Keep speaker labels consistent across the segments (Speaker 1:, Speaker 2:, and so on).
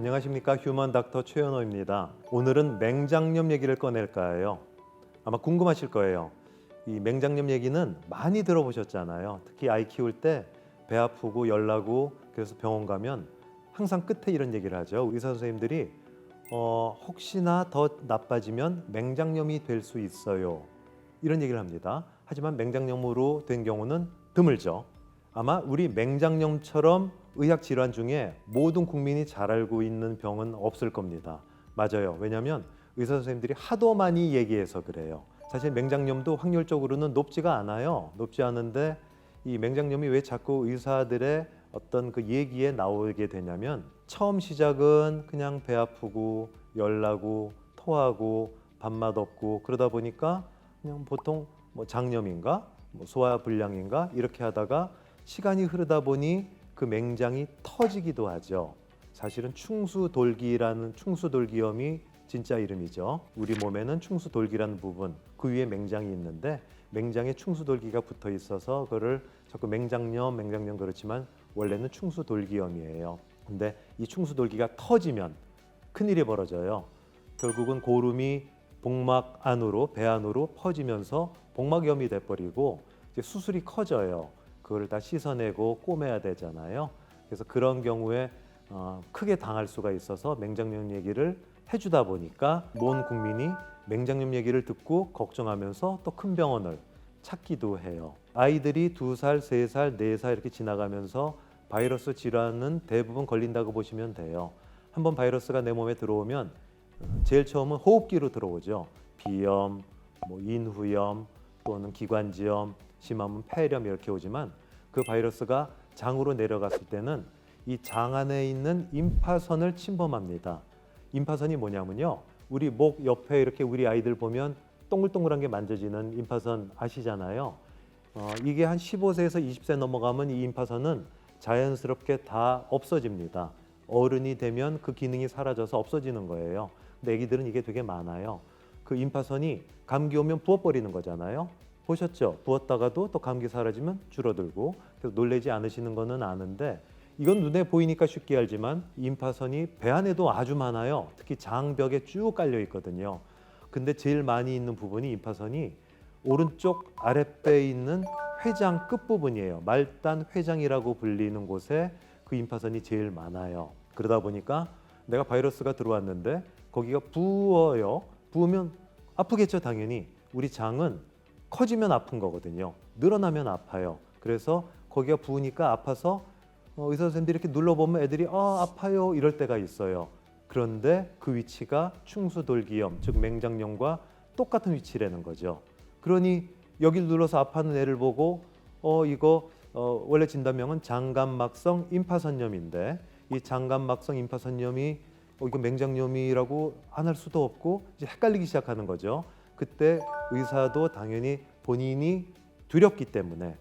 Speaker 1: 안녕하십니까 휴먼 닥터 최현호입니다. 오늘은 맹장염 얘기를 꺼낼까 해요. 아마 궁금하실 거예요. 이 맹장염 얘기는 많이 들어보셨잖아요. 특히 아이 키울 때 배 아프고 열 나고 그래서 병원 가면 항상 끝에 이런 얘기를 하죠. 의사 선생님들이 어, 혹시나 더 나빠지면 맹장염이 될 수 있어요. 이런 얘기를 합니다. 하지만 맹장염으로 된 경우는 드물죠. 아마 우리 맹장염처럼 의학 질환 중에 모든 국민이 잘 알고 있는 병은 없을 겁니다. 맞아요. 왜냐하면 의사 선생님들이 하도 많이 얘기해서 그래요. 사실 맹장염도 확률적으로는 높지가 않아요. 높지 않은데 이 맹장염이 왜 자꾸 의사들의 어떤 그 얘기에 나오게 되냐면 처음 시작은 그냥 배 아프고 열 나고 토하고 밥맛 없고 그러다 보니까 그냥 보통 뭐 장염인가 뭐 소화 불량인가 이렇게 하다가 시간이 흐르다 보니 그 맹장이 터지기도 하죠. 사실은 충수돌기라는 충수돌기염이 진짜 이름이죠. 우리 몸에는 충수돌기라는 부분 그 위에 맹장이 있는데 맹장에 충수돌기가 붙어 있어서 그거를 자꾸 맹장염, 맹장염 그렇지만 원래는 충수돌기염이에요. 근데 이 충수돌기가 터지면 큰일이 벌어져요. 결국은 고름이 복막 안으로 배 안으로 퍼지면서 복막염이 돼버리고 이제 수술이 커져요. 그걸 다 씻어내고 꼬매야 되잖아요. 그래서 그런 경우에 어, 크게 당할 수가 있어서 맹장염 얘기를 해주다 보니까 모든 국민이 맹장염 얘기를 듣고 걱정하면서 또 큰 병원을 찾기도 해요. 아이들이 두 살, 세 살, 네 살 이렇게 지나가면서 바이러스 질환은 대부분 걸린다고 보시면 돼요. 한번 바이러스가 내 몸에 들어오면 어, 제일 처음은 호흡기로 들어오죠. 비염, 뭐 인후염 또는 기관지염, 심하면 폐렴 이렇게 오지만 그 바이러스가 장으로 내려갔을 때는 이 장 안에 있는 임파선을 침범합니다. 임파선이 뭐냐면요. 우리 목 옆에 이렇게 우리 아이들 보면 동글동글한 게 만져지는 임파선 아시잖아요. 어, 이게 한 15세에서 20세 넘어가면 이 임파선은 자연스럽게 다 없어집니다. 어른이 되면 그 기능이 사라져서 없어지는 거예요. 근데 아기들은 이게 되게 많아요. 그 임파선이 감기 오면 부어버리는 거잖아요. 보셨죠? 부었다가도 또 감기 사라지면 줄어들고 그래서 놀래지 않으시는 거는 아는데 이건 눈에 보이니까 쉽게 알지만 임파선이 배 안에도 아주 많아요. 특히 장벽에 쭉 깔려 있거든요. 근데 제일 많이 있는 부분이 임파선이 오른쪽 아랫배에 있는 회장 끝 부분이에요. 말단 회장이라고 불리는 곳에 그 임파선이 제일 많아요. 그러다 보니까 내가 바이러스가 들어왔는데 거기가 부어요. 부으면 아프겠죠, 당연히. 우리 장은 커지면 아픈 거거든요. 늘어나면 아파요. 그래서 거기가 부으니까 아파서 어, 의사 선생님들이 이렇게 눌러보면 애들이 아 아파요 이럴 때가 있어요. 그런데 그 위치가 충수돌기염 즉 맹장염과 똑같은 위치라는 거죠. 그러니 여기를 눌러서 아파하는 애를 보고 어 이거 어, 원래 진단명은 장감막성 임파선염인데 이 장감막성 임파선염이 어, 이거 맹장염이라고 안 할 수도 없고 이제 헷갈리기 시작하는 거죠. 그때 의사도 당연히 본인이 두렵기 때문에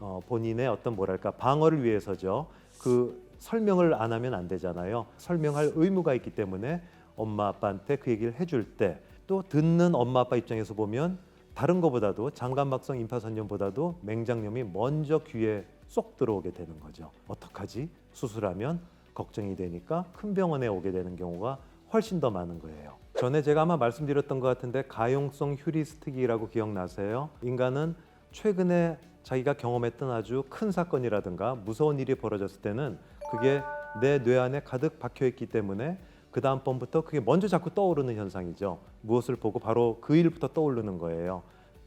Speaker 1: 어, 본인의 어떤 뭐랄까 방어를 위해서죠. 그 설명을 안 하면 안 되잖아요. 설명할 의무가 있기 때문에 엄마 아빠한테 그 얘기를 해줄 때 또 듣는 엄마 아빠 입장에서 보면 다른 것보다도 장감막성 임파선염보다도 맹장염이 먼저 귀에 쏙 들어오게 되는 거죠. 어떡하지? 수술하면 걱정이 되니까 큰 병원에 오게 되는 경우가 훨씬 더 많은 거예요. 전에 제가 아마 말씀드렸던 것 같은데 가용성 휴리스틱이라고 기억나세요? 인간은 최근에 자기가 경험했던 아주 큰 사건이라든가 무서운 일이 벌어졌을 때는 그게 내 뇌 안에 가득 박혀 있기 때문에 그 다음번부터 그게 먼저 자꾸 떠오르는 현상이죠. 무엇을 보고 바로 그 일부터 떠오르는 거예요.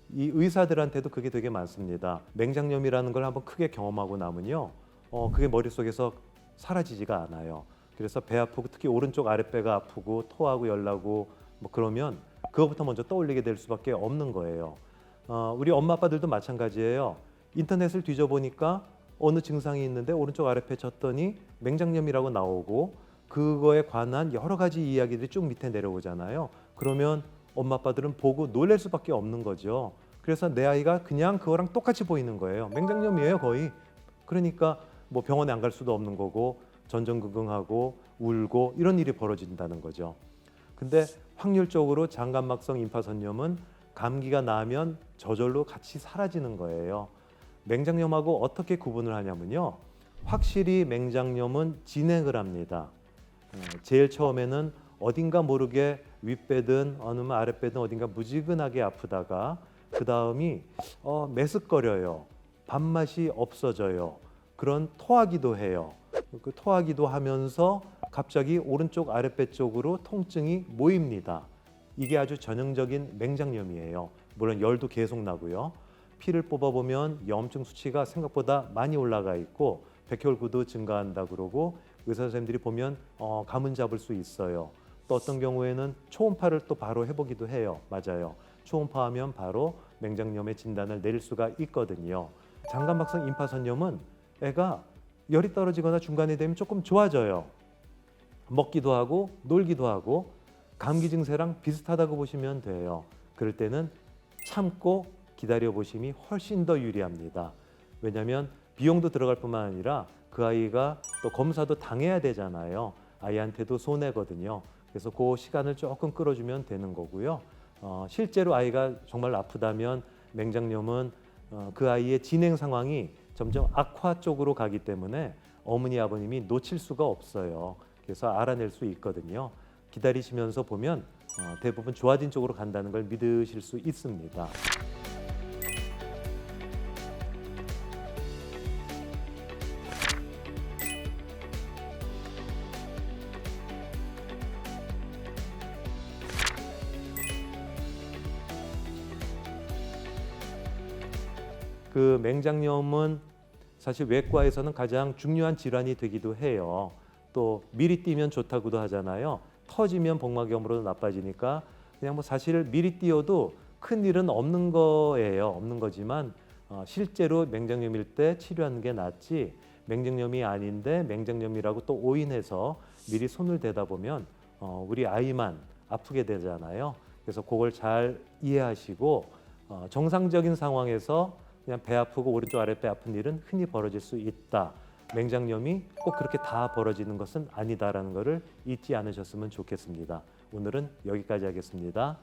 Speaker 1: 이 의사들한테도 그게 되게 많습니다. 맹장염이라는 걸 한번 크게 경험하고 나면요, 어 그게 머릿속에서 사라지지가 않아요. 그래서 배 아프고 특히 오른쪽 아랫배가 아프고 토하고 열나고 뭐 그러면 그거부터 먼저 떠올리게 될 수밖에 없는 거예요. 어, 우리 엄마 아빠들도 마찬가지예요. 인터넷을 뒤져보니까 어느 증상이 있는데 오른쪽 아랫배 쳤더니 맹장염이라고 나오고 그거에 관한 여러 가지 이야기들이 쭉 밑에 내려오잖아요. 그러면 엄마 아빠들은 보고 놀랄 수밖에 없는 거죠. 그래서 내 아이가 그냥 그거랑 똑같이 보이는 거예요. 맹장염이에요 거의. 그러니까 뭐 병원에 안 갈 수도 없는 거고 전전긍긍하고 울고 이런 일이 벌어진다는 거죠. 근데 확률적으로 장감막성 임파선염은 감기가 나면 저절로 같이 사라지는 거예요. 맹장염하고 어떻게 구분을 하냐면요. 확실히 맹장염은 진행을 합니다. 어, 제일 처음에는 어딘가 모르게 윗배든 어느 아랫배든 어딘가 무지근하게 아프다가 그 다음이 어, 메스꺼려요. 밥맛이 없어져요. 그런 토하기도 해요. 그 토하기도 하면서 갑자기 오른쪽 아랫배 쪽으로 통증이 모입니다. 이게 아주 전형적인 맹장염이에요. 물론 열도 계속 나고요. 피를 뽑아보면 염증 수치가 생각보다 많이 올라가 있고 백혈구도 증가한다 그러고 의사 선생님들이 보면 어, 감은 잡을 수 있어요. 또 어떤 경우에는 초음파를 또 바로 해보기도 해요. 맞아요. 초음파하면 바로 맹장염의 진단을 내릴 수가 있거든요. 장감막성 임파선염은 애가 열이 떨어지거나 중간에 되면 조금 좋아져요. 먹기도 하고 놀기도 하고 감기 증세랑 비슷하다고 보시면 돼요. 그럴 때는 참고 기다려 보심이 훨씬 더 유리합니다. 왜냐하면 비용도 들어갈 뿐만 아니라 그 아이가 또 검사도 당해야 되잖아요. 아이한테도 손해거든요. 그래서 그 시간을 조금 끌어주면 되는 거고요. 어, 실제로 아이가 정말 아프다면 맹장염은 어, 그 아이의 진행 상황이 점점 악화 쪽으로 가기 때문에 어머니 아버님이 놓칠 수가 없어요. 그래서 알아낼 수 있거든요. 기다리시면서 보면 어, 대부분 좋아진 쪽으로 간다는 걸 믿으실 수 있습니다. 그 맹장염은 사실 외과에서는 가장 중요한 질환이 되기도 해요. 또 미리 뛰면 좋다고도 하잖아요. 터지면 복막염으로 나빠지니까 그냥 뭐 사실 미리 뛰어도 큰 일은 없는 거예요. 없는 거지만 어, 실제로 맹장염일 때 치료하는 게 낫지 맹장염이 아닌데 맹장염이라고 또 오인해서 미리 손을 대다 보면 어, 우리 아이만 아프게 되잖아요. 그래서 그걸 잘 이해하시고 어, 정상적인 상황에서 그냥 배 아프고 오른쪽 아랫배 아픈 일은 흔히 벌어질 수 있다. 맹장염이 꼭 그렇게 다 벌어지는 것은 아니다라는 것을 잊지 않으셨으면 좋겠습니다. 오늘은 여기까지 하겠습니다.